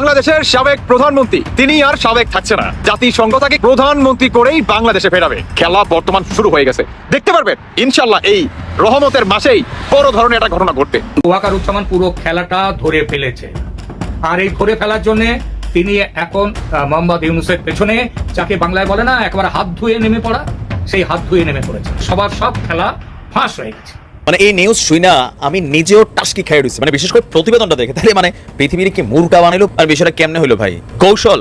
বাংলাদেশের সাবেক প্রধানমন্ত্রী। তিনি আর সাবেক থাকছে না। জাতিসংঘ তাকে প্রধানমন্ত্রী করেই বাংলাদেশে ফেরাবে। খেলা বর্তমান শুরু হয়ে গেছে। দেখতে পারবেন, ইনশাল্লাহ এই রহমতের মাসেই বড় ধরনের একটা ঘটনা ঘটবে। ওয়াকারুজ্জামান পুরো খেলাটা ধরে ফেলেছে। আর এই ধরে ফেলার জন্য তিনি এখন মোহাম্মদ ইউনুসের পেছনে, যাকে বাংলায় বলে না, একবার হাত ধুয়ে নেমে পড়া, সেই হাত ধুয়ে নেমে পড়েছে। সবার সব খেলা ফাঁস হয়ে গেছে। মানে এই নিউজ শুই না আমি নিজেও টাস্কি খাই রয়েছি মানে বিশেষ করে প্রতিবেদনটা দেখে। তাহলে মানে পৃথিবীর কি মুরটা বানাইলো? আর বিষয়টা কেমনে হইল ভাই? কৌশল।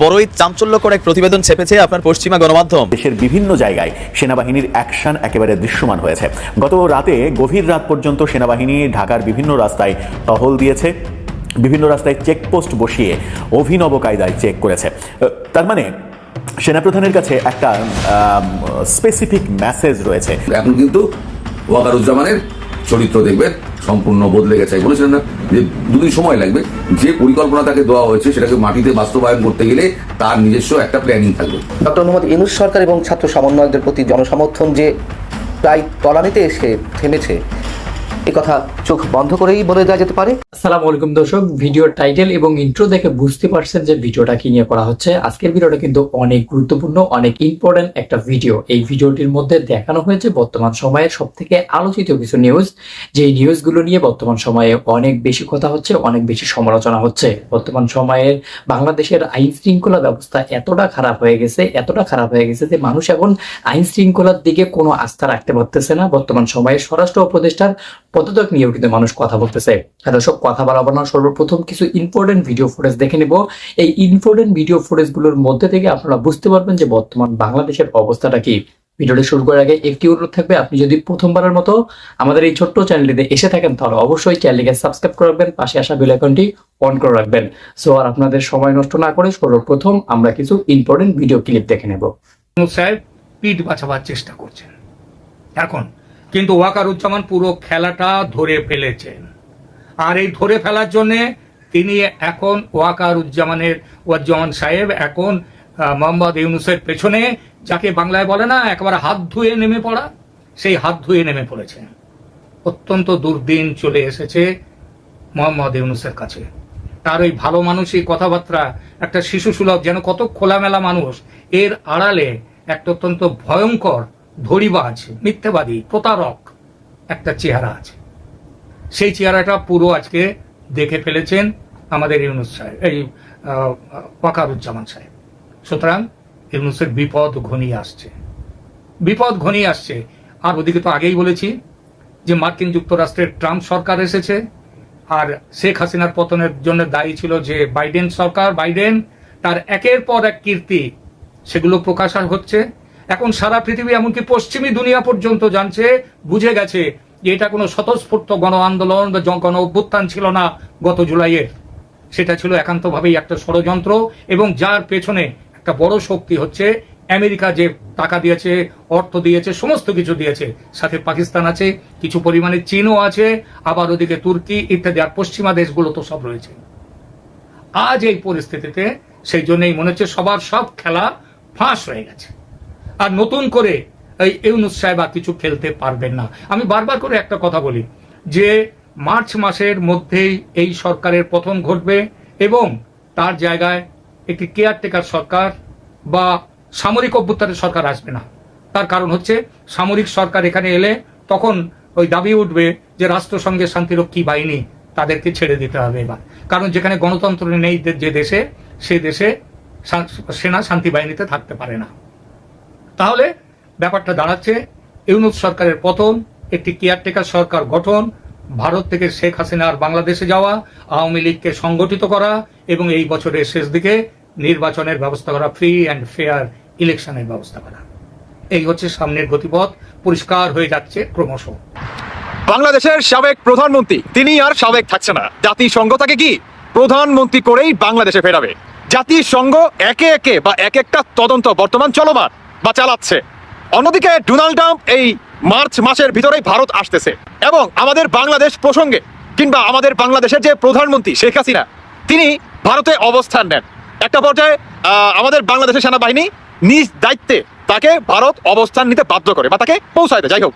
বড়ই চাঞ্চল্যকর এক প্রতিবেদন ছেপেছে আপনার পশ্চিমা গণমাধ্যম। দেশের বিভিন্ন জায়গায় সেনাবাহিনীর অ্যাকশন একেবারে দৃশ্যমান হয়েছে। গত রাতে গভীর রাত পর্যন্ত সেনাবাহিনী ঢাকার বিভিন্ন রাস্তায় টহল দিয়েছে। বিভিন্ন রাস্তায় চেকপোস্ট বসিয়ে অভিনব কায়দায় চেক করেছে। তার মানে সেনাপ্রধানের কাছে একটা স্পেসিফিক মেসেজ রয়েছে। এখন কিন্তু ওয়াকারুজ্জামানের চরিত্র দেখবেন সম্পূর্ণ বদলে গেছে। বলেছিলেন না যে দুদিন সময় লাগবে, যে পরিকল্পনা তাকে দেওয়া হয়েছে সেটাকে মাটিতে বাস্তবায়ন করতে গেলে তার নিজস্ব একটা প্ল্যানিং থাকবে। ডক্টর মোহাম্মদ ইনুস সরকার এবং ছাত্র সমন্বয়কদের প্রতি জনসমর্থন যে প্রায় তলানিতে এসে থেমেছে কথা চোখ বন্ধ করেই বলে দেওয়া যেতে পারে। আসসালামু আলাইকুম দর্শক ভিডিওর টাইটেল এবং ইন্ট্রো দেখে বুঝতে পারছেন যে ভিডিওটা কি নিয়ে করা হচ্ছে। আজকের ভিডিওটা কিন্তু অনেক গুরুত্বপূর্ণ, অনেক ইম্পর্টেন্ট একটা ভিডিও। এই ভিডিওটির মধ্যে দেখানো হয়েছে বর্তমান সময়ের সব থেকে আলোচিত কিছু নিউজ যে নিউজগুলো নিয়ে বর্তমান সময়ে অনেক বেশি কথা হচ্ছে, অনেক বেশি সমালোচনা হচ্ছে। বর্তমান সময়ের বাংলাদেশের আইন শৃঙ্খলা ব্যবস্থা এতটা খারাপ হয়ে গেছে, এতটা খারাপ হয়ে গেছে যে মানুষ এখন আইন শৃঙ্খলার দিকে কোনো আস্থা রাখতে পারতেছে না। বর্তমান সময়ে স্বরাষ্ট্র উপদেষ্টার পদত্যাগ নিয়েও কিন্তু মানুষ কথা বলতেছে। আর সব কথা বলাবো না। সর্বপ্রথম কিছু ইম্পর্টেন্ট ভিডিও ফুটেজ দেখে নেব। এই ইম্পর্টেন্ট ভিডিও ফুটেজগুলোর মধ্যে থেকে আপনারা বুঝতে পারবেন যে বর্তমান বাংলাদেশের অবস্থাটা কি। ভিডিওটা শুরু করার আগে একটি অনুরোধ থাকবে, আপনি যদি প্রথমবারের মতো আমাদের এই ছোট্ট চ্যানেলটিতে এসে থাকেন, তাহলে অবশ্যই চ্যানেলটিকে সাবস্ক্রাইব করে রাখবেন, পাশে আসা বেল আইকনটি অন করে রাখবেন। সো আর আপনাদের সময় নষ্ট না করে সর্বপ্রথম আমরা কিছু ইম্পর্টেন্ট ভিডিও ক্লিপ দেখে নেব। সাহেব পিঠ বাঁচাবার চেষ্টা করছেন। এখন কিন্তু ওয়াকারুজ্জামান পুরো খেলাটা ধরে ফেলেছেন আর এই ধরে ফেলার জন্য তিনি এখন ওয়াকারুজ্জামানের, ওয়াজ্জামান সাহেব এখন মোহাম্মদ ইউনুসের পেছনে, যাকে বাংলায় বলে না, একবার হাত ধুয়ে নেমে পড়া, সেই হাত ধুয়ে নেমে পড়েছে। অত্যন্ত দুর্দিন চলে এসেছে মোহাম্মদ ইউনুসের কাছে। তার ওই ভালো মানুষই কথাবার্তা, একটা শিশু সুলভ যেন কত খোলামেলা মানুষ, এর আড়ালে একটা অত্যন্ত ভয়ঙ্কর ধরিবাজ মিথ্যাবাদী, প্রতারক একটা চেহারা আছে। সেই চেহারাটা পুরো আজকে দেখে ফেলেছেন আমাদের ইউনুস সাহেব, এই ওয়াকারুজ্জামান সাহেব। সুতরাং ইউনুসের বিপদ ঘনিয়ে আসছে। বিপদ ঘনিয়ে আসছে। আর ওদিকে তো আগেই বলেছি যে মার্কিন যুক্তরাষ্ট্রের ট্রাম্প সরকার এসেছে। আর শেখ হাসিনার পতনের জন্য দায়ী ছিল যে বাইডেন সরকার, বাইডেন তার একের পর এক কীর্তি সেগুলো প্রকাশ হচ্ছে। এখন সারা পৃথিবী এমনকি পশ্চিমী দুনিয়া পর্যন্ত জানছে, বুঝে গেছে যে এটা কোনো স্বতঃস্ফূর্ত গণ আন্দোলন বা গণ অভ্যুত্থান ছিল না গত জুলাইয়ের সেটা ছিল একান্তভাবেই একটা ষড়যন্ত্র এবং যার পেছনে একটা বড় শক্তি হচ্ছে, আমেরিকা যে টাকা দিয়েছে, অর্থ দিয়েছে, সমস্ত কিছু দিয়েছে। সাথে পাকিস্তান আছে, কিছু পরিমাণে চীনও আছে, আবার ওদিকে তুর্কি ইত্যাদি আর পশ্চিমা দেশগুলো তো সব রয়েছে। আজ এই পরিস্থিতিতে সেই জন্যই মনে হচ্ছে সবার সব খেলা ফাঁস হয়ে গেছে। আর নতুন করে এই ইউনুস সাহেব আর কিছু খেলতে পারবেন না। আমি বারবার করে একটা কথা বলি যে, মার্চ মাসের মধ্যেই এই সরকারের পতন ঘটবে এবং তার জায়গায় একটি কেয়ারটেকার সরকার বা সামরিক অভ্যুত্থানের সরকার আসবে না। তার কারণ হচ্ছে, সামরিক সরকার এখানে এলে তখন ওই দাবি উঠবে যে রাষ্ট্রসংঘের শান্তিরক্ষী বাহিনী তাদেরকে ছেড়ে দিতে হবে এবার। কারণ যেখানে গণতন্ত্র নেই যে দেশে, সে দেশে সেনা শান্তি বাহিনীতে থাকতে পারে না। তাহলে ব্যাপারটা দাঁড়াচ্ছে, ইউনুস সরকারের পতন, একটি কেয়ারটেকার সরকার গঠন, ভারত থেকে শেখ হাসিনার বাংলাদেশে যাওয়া, আওয়ামী লীগকে সংগঠিত করা এবং এই বছরের শেষ দিকে নির্বাচনের ব্যবস্থা করা ফ্রি অ্যান্ড ফেয়ার ইলেকশনের ব্যবস্থা করা। এই হচ্ছে সামনের গতিপথ, পরিষ্কার হয়ে যাচ্ছে ক্রমশ। বাংলাদেশের সাবেক প্রধানমন্ত্রী, তিনি আর সাবেক থাকছে না। জাতিসংঘ তাকে কি? প্রধানমন্ত্রী করেই বাংলাদেশে ফেরাবে। জাতিসংঘ একে একে বা এক একটা তদন্ত বর্তমান চলমান। বা চালাচ্ছে। অন্যদিকে ডোনাল্ড ট্রাম্প এই মার্চ মাসের ভিতরেই ভারত আসতেছে এবং আমাদের বাংলাদেশ প্রসঙ্গে কিংবা আমাদের বাংলাদেশের যে প্রধানমন্ত্রী শেখ হাসিনা, তিনি ভারতে অবস্থান নেন। একটা পর্যায়ে আমাদের বাংলাদেশের সেনাবাহিনী নিজ দায়িত্বে তাকে ভারত অবস্থান নিতে বাধ্য করে বা তাকে পৌঁছায় দেয়। যাই হোক,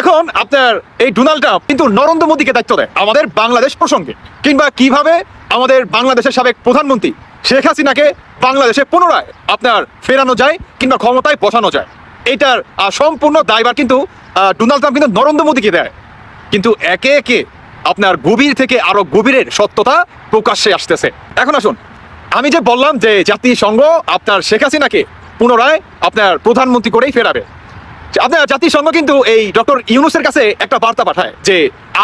এখন আপনার এই ডোনাল্ড ট্রাম্প কিন্তু নরেন্দ্র মোদীকে দায়িত্ব দেয় আমাদের বাংলাদেশ প্রসঙ্গে। কিংবা কীভাবে আমাদের বাংলাদেশের সাবেক প্রধানমন্ত্রী শেখ হাসিনাকে বাংলাদেশে পুনরায় আপনার ফেরানো যায় কিংবা ক্ষমতায় বসানো যায়। এটার সম্পূর্ণ দায়ভার কিন্তু ডোনাল্ড ট্রাম্প কিন্তু নরেন্দ্র মোদীকে দেয়। কিন্তু একে একে আপনার গভীর থেকে আরও গভীরের সত্যতা প্রকাশ্যে আসতেছে। এখন আসুন, আমি যে বললাম যে জাতিসংঘ আপনার শেখ হাসিনাকে পুনরায় আপনার প্রধানমন্ত্রী করেই ফেরাবে। আপনার জাতিসংঘ কিন্তু এই ডক্টর ইউনুসের কাছে একটা বার্তা পাঠায় যে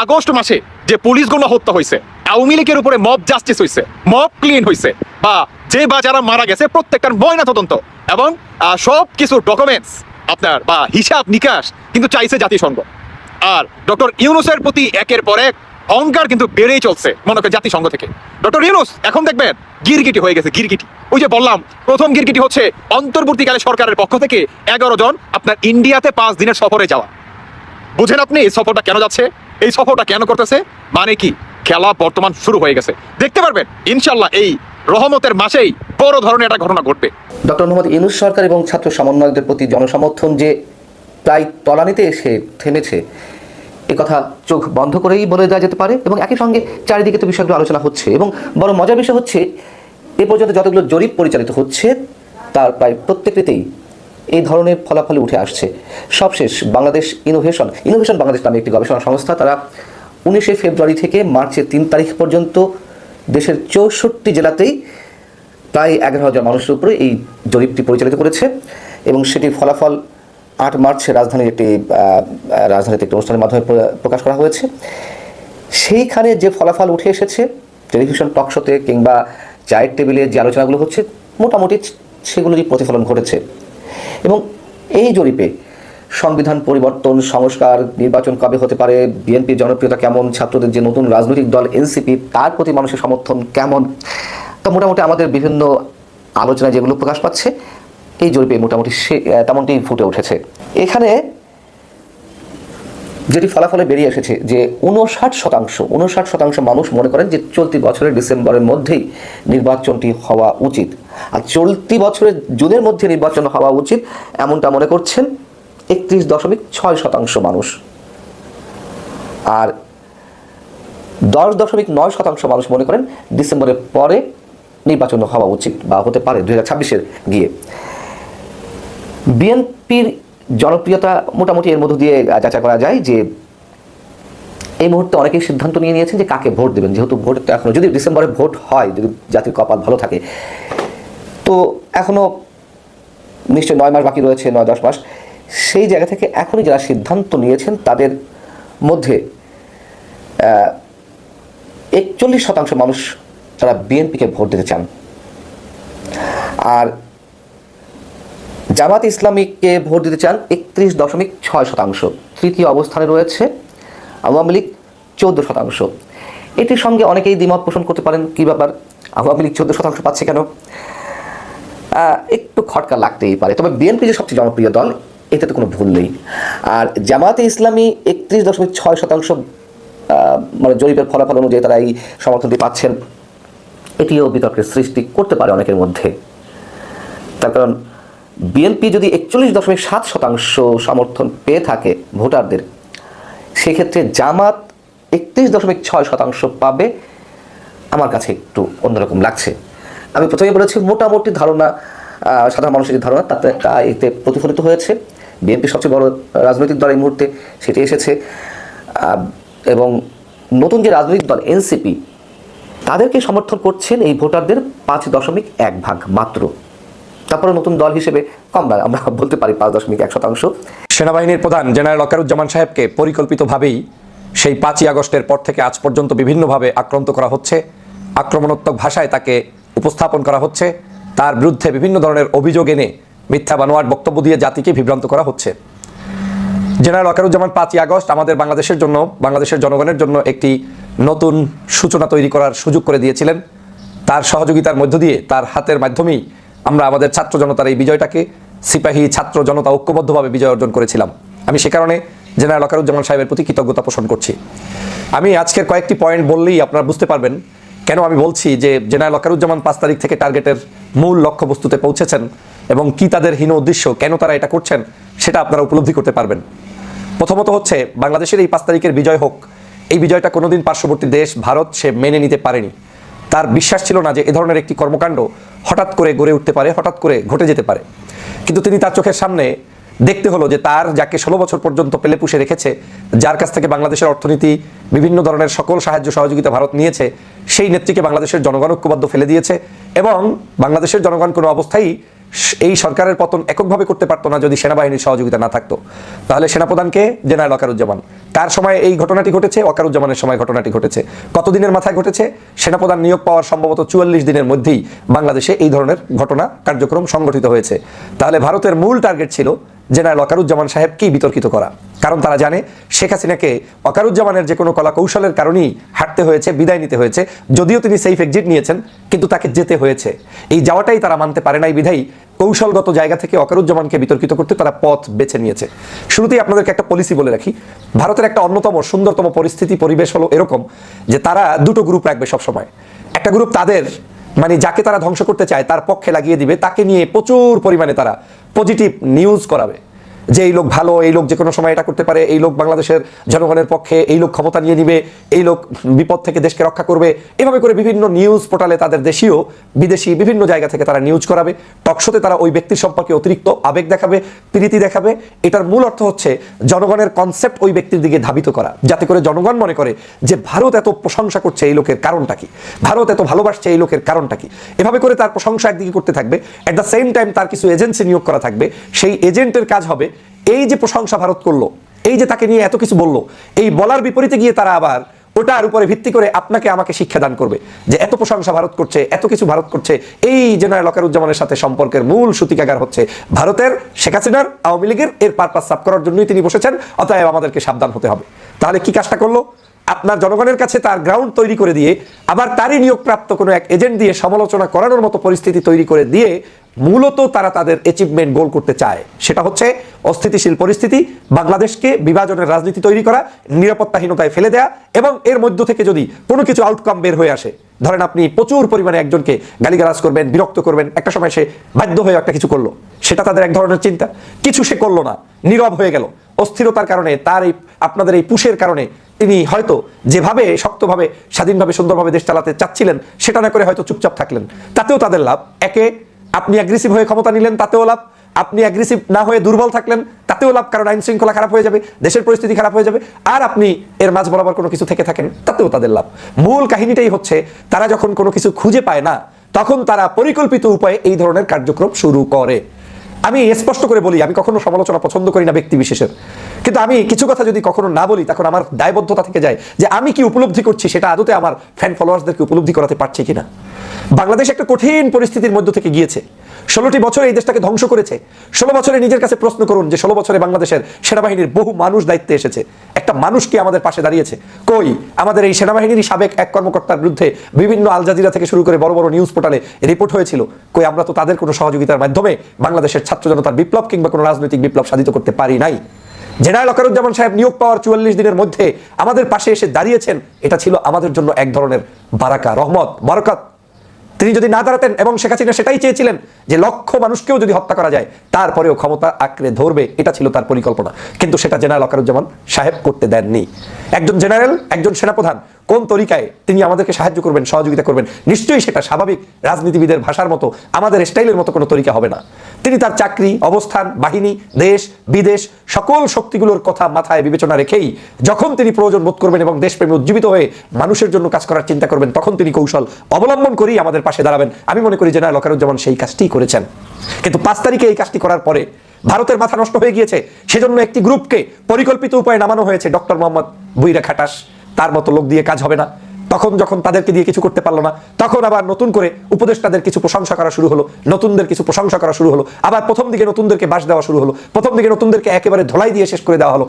আগস্ট মাসে যে পুলিশগুলো হত্যা হয়েছে, আওয়ামী লীগের উপরে মব জাস্টিস হয়েছে মব ক্লিন হয়েছে, বা যে বা যারা মারা গেছে প্রত্যেকটার ময়না তদন্ত এবং সব কিছু ডকুমেন্টস আপনার বা হিসাব নিকাশ কিন্তু চাইছে জাতিসংঘ। আর ডক্টর ইউনুসের প্রতি একের পর এক অহংকার কিন্তু বেড়েই চলছে, মনে করেন জাতিসংঘ থেকে। ডক্টর ইউনুস, এখন দেখবেন গিরগিটি হয়ে গেছে, গিরগিটি। ওই যে বললাম, প্রথম গিরগিটি হচ্ছে অন্তর্বর্তীকালে সরকারের পক্ষ থেকে এগারো জন আপনার ইন্ডিয়াতে পাঁচ দিনের সফরে যাওয়া। বুঝেন আপনি এই সফরটা কেন যাচ্ছে? এই সফরটা কেন করতেছে? মানে কি? খেলা বর্তমান শুরু হয়ে গেছে। দেখতে পারবেন ইনশাল্লাহ এই রহমতের মাসেই বড় ধরনের একটা ঘটনা ঘটবে। ডক্টর মোহাম্মদ ইনুস সরকার এবং ছাত্র সমন্বয়কদের প্রতি জনসমর্থন যে প্রায় তলানিতে এসে থেমেছে এ কথা চোখ বন্ধ করেই বলে দেওয়া যেতে পারে এবং একই সঙ্গে চারিদিকে তো বিষয়গুলো আলোচনা হচ্ছে এবং বড় মজার বিষয় হচ্ছে, এ পর্যন্ত যতগুলো জরিপ পরিচালিত হচ্ছে, তার প্রায় প্রত্যেকটিতেই এই ধরনের ফলাফল উঠে আসছে। সবশেষ বাংলাদেশ ইনোভেশন ইনোভেশন বাংলাদেশ নামে একটি গবেষণা সংস্থা, তারা উনিশে ফেব্রুয়ারি থেকে মার্চের তিন তারিখ পর্যন্ত দেশের চৌষট্টি জেলাতেই প্রায় এগারো হাজার মানুষের উপরে এই জরিপটি পরিচালিত করেছে এবং সেটির ফলাফল আট মার্চ রাজধানীর একটি রাজধানীতে একটি অনুষ্ঠানের মাধ্যমে প্রকাশ করা হয়েছে। সেইখানে যে ফলাফল উঠে এসেছে, টেলিভিশন টক শোতে কিংবা চায়ের টেবিলে যে আলোচনাগুলো হচ্ছে, মোটামুটি সেগুলোরই প্রতিফলন ঘটেছে। এবং এই জরিপে সংবিধান পরিবর্তন, সংস্কার, নির্বাচন কবে হতে পারে, বিএনপির জনপ্রিয়তা কেমন, ছাত্রদের যে নতুন রাজনৈতিক দল এনসিপি, তার প্রতি মানুষের সমর্থন কেমন, তা মোটামুটি আমাদের বিভিন্ন আলোচনা যেগুলো প্রকাশ পাচ্ছে এই জরিপে মোটামুটি সে তেমনটি ফুটে উঠেছে। এখানে যেটি ফলাফলে বেরিয়ে এসেছে যে উনষাট শতাংশ উনষাট শতাংশ মানুষ মনে করেন যে চলতি বছরের ডিসেম্বরের মধ্যেই নির্বাচনটি হওয়া উচিত। আর চলতি বছরের জুনের মধ্যে নির্বাচন হওয়া উচিত এমনটা মনে করছেন একত্রিশ দশমিক ছয় শতাংশ মানুষ। আর দশ দশমিক নয় শতাংশ মানুষ মনে করেন ডিসেম্বরের পরে নির্বাচন হওয়া উচিত বা হতে পারে দুই হাজার ছাব্বিশের গিয়ে। বিএনপির জনপ্রিয়তা মোটামুটি এর মধ্য দিয়ে যাচাই করা যায় যে এই মুহূর্তে অনেকেই সিদ্ধান্ত নিয়ে নিয়েছেন যে কাকে ভোট দেবেন। যেহেতু ভোট তো এখনও, যদি ডিসেম্বরে ভোট হয়, যদি জাতির কপাল ভালো থাকে। তো এখনও নিশ্চয়ই নয় মাস বাকি রয়েছে, নয় দশ মাস। সেই জায়গা থেকে এখনই যারা সিদ্ধান্ত নিয়েছেন, তাদের মধ্যে একচল্লিশ শতাংশ মানুষ তারা বিএনপিকে ভোট দিতে চান। আর জামাত ইসলামীকে ভোট দিতে চান একত্রিশ দশমিক ছয় শতাংশ। তৃতীয় অবস্থানে রয়েছে আওয়ামী লীগ চৌদ্দ শতাংশ। এটির সঙ্গে অনেকেই দ্বিমত পোষণ করতে পারেন কী ব্যাপার? আওয়ামী লীগ চৌদ্দ শতাংশ পাচ্ছে কেন? একটু খটকা লাগতেই পারে। তবে বিএনপি যে সবচেয়ে জনপ্রিয় দল এতে তো কোনো ভুল নেই। আর জামাতে ইসলামী একত্রিশ দশমিক ছয় শতাংশ মানে জরিপের ফলাফল অনুযায়ী তারা এই সমর্থনটি পাচ্ছেন। এটিও বিতর্কের সৃষ্টি করতে পারে অনেকের মধ্যে। তার কারণ বিএনপি যদি একচল্লিশ দশমিক সাত শতাংশ সমর্থন পেয়ে থাকে ভোটারদের, সেক্ষেত্রে জামাত একত্রিশ দশমিক ছয় শতাংশ পাবে। আমার কাছে একটু অন্যরকম লাগছে। আমি প্রথমে বলেছি, মোটামুটি ধারণা সাধারণ মানুষের যে ধারণা, তাতে তা এতে প্রতিফলিত হয়েছে। বিএনপি সবচেয়ে বড় রাজনৈতিক দল এই মুহূর্তে সেটি এসেছে। এবং নতুন যে রাজনৈতিক দল এনসিপি, তাদেরকে সমর্থন করছেন এই ভোটারদের পাঁচ দশমিক এক ভাগ মাত্র। তারপরে নতুন দল হিসেবে কম আমরা বলতে পারি পাঁচ দশমিক এক শতাংশ। সেনাবাহিনীর প্রধান জেনারেল অকারুজ্জামান সাহেবকে পরিকল্পিতভাবেই সেই পাঁচই আগস্টের পর থেকে আজ পর্যন্ত বিভিন্নভাবে আক্রান্ত করা হচ্ছে। আক্রমণাত্মক ভাষায় তাকে উপস্থাপন করা হচ্ছে। তার বিরুদ্ধে বিভিন্ন ধরনের অভিযোগ এনে মিথ্যা বানোয়ার বক্তব্য দিয়ে জাতিকে বিভ্রান্ত করা হচ্ছে। জেনারেল অকারুজ্জামান পাঁচই আগস্ট আমাদের বাংলাদেশের জন্য, বাংলাদেশের জনগণের জন্য একটি নতুন সূচনা তৈরি করার সুযোগ করে দিয়েছিলেন। তার সহযোগিতার মধ্য দিয়ে তার হাতের মাধ্যমেই আমরা আমাদের ছাত্র জনতার এই বিজয়টাকে সিপাহী ছাত্র জনতা ঐক্যবদ্ধভাবে বিজয় অর্জন করেছিলাম। আমি সে কারণে জেনারেল অকারুজ্জামান সাহেবের প্রতি কৃতজ্ঞতা পোষণ করছি। আমি আজকের কয়েকটি পয়েন্ট বললেই আপনারা বুঝতে পারবেন কেন আমি বলছি যে জেনারেল অকারুজ্জামান পাঁচ তারিখ থেকে টার্গেটের মূল লক্ষ্যবস্তুতে পৌঁছেছেন এবং কি তাদের হীন উদ্দেশ্য, কেন তারা এটা করছেন, সেটা আপনারা উপলব্ধি করতে পারবেন। প্রথমত হচ্ছে, বাংলাদেশের এই পাঁচ তারিখের বিজয় হোক, এই বিজয়টা কোনোদিন পার্শ্ববর্তী দেশ, ভারত সে মেনে নিতে পারেনি। তার বিশ্বাস ছিল না যে এ ধরনের একটি কর্মকাণ্ড হঠাৎ করে গড়ে উঠতে পারে, হঠাৎ করে ঘটে যেতে পারে। কিন্তু তিনি তার চোখের সামনে দেখতে হলো যে তার, যাকে ষোলো বছর পর্যন্ত পেলে পুষে রেখেছে, যার কাছ থেকে বাংলাদেশের অর্থনীতি, বিভিন্ন ধরনের সকল সাহায্য সহযোগিতা ভারত নিয়েছে, সেই নেত্রীকে বাংলাদেশের জনগণ ঐক্যবদ্ধ ফেলে দিয়েছে এবং বাংলাদেশের জনগণ কোনো অবস্থায় এই সরকারের পতন এককভাবে করতে পারতো না যদি সেনাবাহিনীর সহযোগিতা না থাকতো। তাহলে সেনাপ্রধানকে জেনারেল অকারুজ্জামান তার সময় এই ঘটনাটি ঘটেছে অকারুজ্জামানের সময় ঘটনাটি ঘটেছে। কতদিনের মাথায় ঘটেছে? সেনাপ্রধান নিয়োগ পাওয়ার সম্ভবত চুয়াল্লিশ দিনের মধ্যেই বাংলাদেশে এই ধরনের ঘটনা, কার্যক্রম সংগঠিত হয়েছে। তাহলে ভারতের মূল টার্গেট ছিল জেনারেল অকারুজ্জামান সাহেবকেই বিতর্কিত করা। কারণ তারা জানে শেখ হাসিনাকে অকারুজ্জামানের যে কোনো কলা কৌশলের কারণেই হাঁটতে হয়েছে, বিদায় নিতে হয়েছে। যদিও তিনি সেফ এক্সিট নিয়েছেন, কিন্তু তাকে যেতে হয়েছে। এই যাওয়াটাই তারা মানতে পারে নাই বিধায়ী। কৌশলগত জায়গা থেকে অকারুজ্জামানকে বিতর্কিত করতে তারা পথ বেছে নিয়েছে। শুরুতেই আপনাদেরকে একটা পলিসি বলে রাখি। ভারতের একটা অন্যতম সুন্দরতম পরিস্থিতি, পরিবেশ হলো এরকম যে তারা দুটো গ্রুপ রাখবে সবসময়। একটা গ্রুপ তাদের মানে যাকে তারা ধ্বংস করতে চায়, তার পক্ষে লাগিয়ে দিবে, তাকে নিয়ে প্রচুর পরিমাণে তারা পজিটিভ নিউজ করাবে। যে এই লোক ভালো, এই লোক যে কোনো সময় এটা করতে পারে, এই লোক বাংলাদেশের জনগণের পক্ষে এই লোক ক্ষমতা নিয়ে নিবে, এই লোক বিপদ থেকে দেশকে রক্ষা করবে, এভাবে করে বিভিন্ন নিউজ পোর্টালে তাদের দেশীয়, বিদেশি বিভিন্ন জায়গা থেকে তারা নিউজ করাবে টকশোতে তারা ওই ব্যক্তির সম্পর্কে অতিরিক্ত আবেগ দেখাবে, প্রীতি দেখাবে। এটার মূল অর্থ হচ্ছে জনগণের কনসেপ্ট ওই ব্যক্তির দিকে ধাবিত করা, যাতে করে জনগণ মনে করে যে ভারত এত প্রশংসা করছে এই লোকের কারণটা কি? ভারত এত ভালোবাসছে এই লোকের কারণটা কি? এভাবে করে তার প্রশংসা একদিকে করতে থাকবে অ্যাট দ্য সেম টাইম তার কিছু এজেন্সি নিয়োগ করা থাকবে, সেই এজেন্টের কাজ হবে এই যে প্রশংসা ভারত করল, এই যে তাকে নিয়ে এত কিছু বলল, এই বলার বিপরীতে গিয়ে তারা আবার ওটার উপরে ভিত্তি করে আপনাকে আমাকে শিক্ষা দান করবে যে এত প্রশংসা ভারত করছে, এত কিছু ভারত করছে। এই জেনারেল অকারুজ্জামানের সাথে সম্পর্কের মূল সূতিকাগার হচ্ছে ভারতের শেখ হাসিনার, আওয়ামী লীগের, এর পারপাস সাফ করার জন্যই তিনি বসেছেন, অতএব আমাদেরকে সাবধান হতে হবে। তাহলে কি কাজটা করল? আপনার জনগণের কাছে তার গ্রাউন্ড তৈরি করে দিয়ে, আবার তারই নিয়োগপ্রাপ্ত কোনো এক এজেন্ট দিয়ে সমালোচনা করানোর মতো পরিস্থিতি তৈরি করে দিয়ে মূলত তারা তাদের অ্যাচিভমেন্ট গোল করতে চায়। সেটা হচ্ছে অস্থিতিশীল পরিস্থিতি, বাংলাদেশকে বিভাজনের রাজনীতি তৈরি করা, নিরাপত্তাহীনতায় ফেলে দেয়া এবং এর মধ্য থেকে যদি কোনো কিছু আউটকাম বের হয়ে আসে, ধরেন আপনি প্রচুর পরিমাণে একজনকে গালিগালাজ করবেন, বিরক্ত করবেন, একটা সময় সে বাধ্য হয়ে একটা কিছু করল। সেটা তাদের এক ধরনের চিন্তা। কিছু সে করল না, নীরব হয়ে গেল। অস্থিরতার কারণে, তার এই, আপনাদের এই পুষের কারণে তিনি হয়তো যেভাবে শক্তভাবে, স্বাধীনভাবে, সুন্দরভাবে দেশ চালাতে চাচ্ছিলেন, সেটা না করে হয়তো চুপচাপ থাকলেন। তাতেও তাদের লাভ। একে, আপনি অ্যাগ্রেসিভ হয়ে ক্ষমতা নিলেন, তাতেও লাভ। আপনি অ্যাগ্রেসিভ না হয়ে দুর্বল থাকলেন, তাতেও লাভ, কারণ আইন শৃঙ্খলা খারাপ হয়ে যাবে, দেশের পরিস্থিতি খারাপ হয়ে যাবে, আর আপনি এর মাঝ বরাবর কোনো কিছু থেকে থাকেন, তাতেও তাদের লাভ। মূল কাহিনীটাই হচ্ছে, তারা যখন কোনো কিছু খুঁজে পায় না, তখন তারা পরিকল্পিত উপায়ে এই ধরনের কার্যক্রম শুরু করে। আমি স্পষ্ট করে বলি, আমি কখনো সমালোচনা পছন্দ করি না ব্যক্তি বিশেষের। কিন্তু আমি কিছু কথা যদি কখনো না বলি, তখন আমার দায়বদ্ধতা থেকে যায় যে আমি কি উপলব্ধি করছি, সেটা আদতে আমার ফ্যান ফলোয়ার্সদেরকে উপলব্ধি করাতে পারছি কিনা। বাংলাদেশ একটা কঠিন পরিস্থিতির মধ্য থেকে গিয়েছে। ষোলোটি বছর এই দেশটাকে ধ্বংস করেছে। ষোলো বছরে নিজের কাছে প্রশ্ন করুন যে ষোলো বছরে বাংলাদেশের সেনাবাহিনীর বহু মানুষ দায়িত্বে এসেছে। একটা মানুষ কি আমাদের পাশে দাঁড়িয়েছে? কই? আমাদের এই সেনাবাহিনীর সাবেক এক কর্মকর্তার বিরুদ্ধে বিভিন্ন আল জাজিরা থেকে শুরু করে বড় বড় নিউজ পোর্টালে রিপোর্ট হয়েছিল। কই, আমরা তো তাদের কোনো সহযোগিতার মাধ্যমে বাংলাদেশের ছাত্র জনতার বিপ্লব কিংবা কোনো রাজনৈতিক বিপ্লব সাধিত করতে পারি নাই। জেনারেল অকারুজ্জামান সাহেব নিয়োগ পাওয়ার চুয়াল্লিশ দিনের মধ্যে আমাদের পাশে এসে দাঁড়িয়েছেন, এটা ছিল আমাদের জন্য এক ধরনের বারাকা রহমত। বরকত। তিনি যদি না দাঁড়াতেন এবং শেখ হাসিনা সেটাই চেয়েছিলেন যে লক্ষ মানুষকেও যদি হত্যা করা যায়, তারপরেও ক্ষমতা আঁকড়ে ধরবে, এটা ছিল তার পরিকল্পনা। কিন্তু সেটা জেনারেল অকারুজ্জামান সাহেব করতে দেননি। একজন জেনারেল, একজন সেনাপ্রধান কোন তরিকায় তিনি আমাদেরকে সাহায্য করবেন, সহযোগিতা করবেন, নিশ্চয়ই সেটা স্বাভাবিক রাজনীতিবিদের ভাষার মতো, আমাদের স্টাইলের মতো কোনো তরিকা হবে না। তিনি তার চাকরি, অবস্থান, বাহিনী, দেশ, বিদেশ, সকল শক্তিগুলোর কথা মাথায় বিবেচনা রেখেই যখন তিনি প্রয়োজন বোধ করবেন এবং দেশপ্রেমে উজ্জীবিত হয়ে মানুষের জন্য কাজ করার চিন্তা করবেন, তখন তিনি কৌশল অবলম্বন করেই আমাদের পাশে দাঁড়াবেন। আমি মনে করি জেনারেল অকারুজ্জামান সেই কাজটিই করেছেন। কিন্তু পাঁচ তারিখে এই কাজটি করার পরে ভারতের মাথা নষ্ট হয়ে গিয়েছে। সেজন্য একটি গ্রুপকে পরিকল্পিত উপায়ে নামানো হয়েছে। ডক্টর মোহাম্মদ বুইরা খাটাস তার মতো লোক দিয়ে কাজ হবে না। তখন যখন তাদেরকে দিয়ে কিছু করতে পারল না, তখন আবার নতুন করে উপদেষ্টাদের কিছু প্রশংসা করা শুরু হলো, নতুনদের কিছু প্রশংসা করা শুরু হলো, আবার প্রথম দিকে নতুনদেরকে বাস দেওয়া শুরু হলো, প্রথম দিকে নতুনদেরকে একেবারে ধোলাই দিয়ে শেষ করে দেওয়া হলো।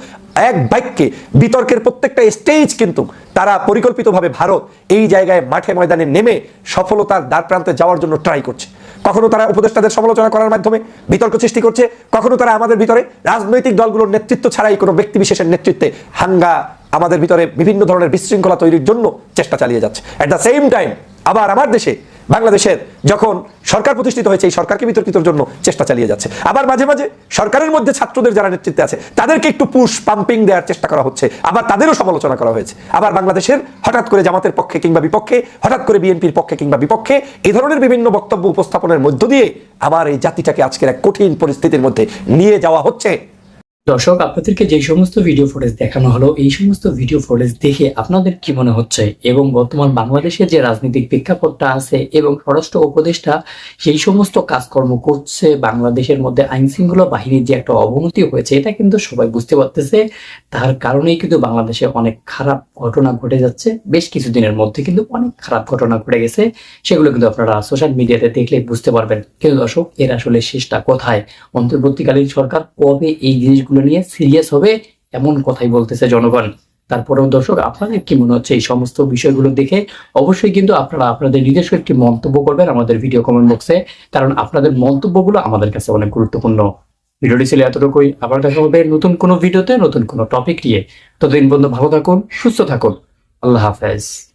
এক বাক্যে বিতর্কের প্রত্যেকটা স্টেজ কিন্তু তারা পরিকল্পিতভাবে ভারত এই জায়গায় মাঠে ময়দানে নেমে সফলতার দ্বার প্রান্তে যাওয়ার জন্য ট্রাই করছে। কখনো তারা উপদেষ্টাদের সমালোচনা করার মাধ্যমে বিতর্ক সৃষ্টি করছে, কখনো তারা আমাদের ভিতরে রাজনৈতিক দলগুলোর নেতৃত্ব ছাড়াই কোনো ব্যক্তি বিশেষের নেতৃত্বে হাঙ্গা আমাদের ভিতরে বিভিন্ন ধরনের বিশৃঙ্খলা তৈরির জন্য চেষ্টা চালিয়ে যাচ্ছে। অ্যাট দ্য সেম টাইম আবার আমার দেশে, বাংলাদেশের যখন সরকার প্রতিষ্ঠিত হয়েছে, এই সরকারকে বিতর্কিতর জন্য চেষ্টা চালিয়ে যাচ্ছে। আবার মাঝে মাঝে সরকারের মধ্যে ছাত্রদের যারা নেতৃত্বে আছে, তাদেরকে একটু পুশ পাম্পিং দেওয়ার চেষ্টা করা হচ্ছে। আবার তাদেরও সমালোচনা করা হয়েছে। আবার বাংলাদেশের হঠাৎ করে জামাতের পক্ষে কিংবা বিপক্ষে, হঠাৎ করে বিএনপির পক্ষে কিংবা বিপক্ষে এই ধরনের বিভিন্ন বক্তব্য উপস্থাপনের মধ্য দিয়ে আবার এই জাতিটাকে আজকের এক কঠিন পরিস্থিতির মধ্যে নিয়ে যাওয়া হচ্ছে। দর্শক, আপনাদেরকে যে সমস্ত ভিডিও ফুটেজ দেখানো হলো, এই সমস্ত ভিডিও ফুটেজ দেখে আপনাদের কি মনে হচ্ছে? এবং বর্তমান বাংলাদেশের যে রাজনৈতিক প্রেক্ষাপটটা আছে এবং স্বরাষ্ট্র উপদেষ্টা সেই সমস্ত কাজকর্ম করছে, বাংলাদেশের মধ্যে আইন শৃঙ্খলা বাহিনীর যে একটা অবনতি হয়েছে, এটা কিন্তু সবাই বুঝতে পারতেছে। তার কারণেই কিন্তু বাংলাদেশে অনেক খারাপ ঘটনা ঘটে যাচ্ছে। বেশ কিছুদিনের মধ্যে কিন্তু অনেক খারাপ ঘটনা ঘটে গেছে। সেগুলো কিন্তু আপনারা সোশ্যাল মিডিয়াতে দেখলে বুঝতে পারবেন। কিন্তু দর্শক, এর আসলে শেষটা কোথায়? অন্তর্বর্তীকালীন সরকার কবে এই জিনিসগুলো নিয়ে সিরিয়াস হবে, এমন কথাই বলতেছে জনগণ। তারপরেও দর্শক, আপনাদের কি মনে হচ্ছে এই সমস্ত বিষয়গুলো দেখে? অবশ্যই কিন্তু আপনারা আপনাদের নিজস্ব একটি মন্তব্য করবেন আমাদের ভিডিও কমেন্ট বক্সে কারণ আপনাদের মন্তব্যগুলো আমাদের কাছে অনেক গুরুত্বপূর্ণ। ভিডিওটি ছিল এতটুকুই, আবার দেখা হবে নতুন কোনো ভিডিওতে নতুন কোনো টপিক নিয়ে। ততদিন পর্যন্ত ভালো থাকুন, সুস্থ থাকুন। আল্লাহ হাফেজ।